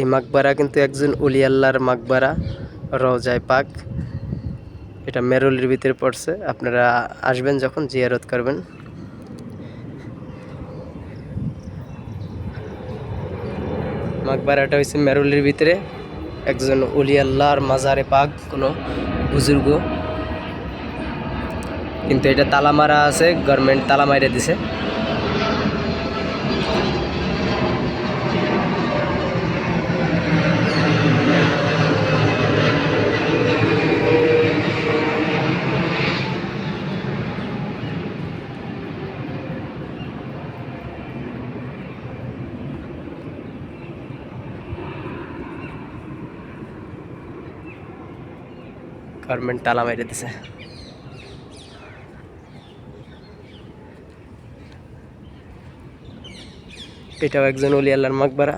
এই মাকবারা কিন্তু একজন উলি আল্লাহর মাকবারা, রওজায় পাক। এটা মেরুলির ভিতরে পড়ছে। আপনারা আসবেন যখন, জিয়ারত করবেন। মাকবারাটা হয়েছে মেরুলির ভিতরে। একজন উলি আল্লাহর মাজারে পাক, কোনো বুজুর্গ। কিন্তু এটা তালা মারা আছে গভর্নমেন্ট তালা দিছে। গভর্নমেন্ট তালা মাইরে দিছে। এটাও একজন অলি আল্লাহর মাকবারা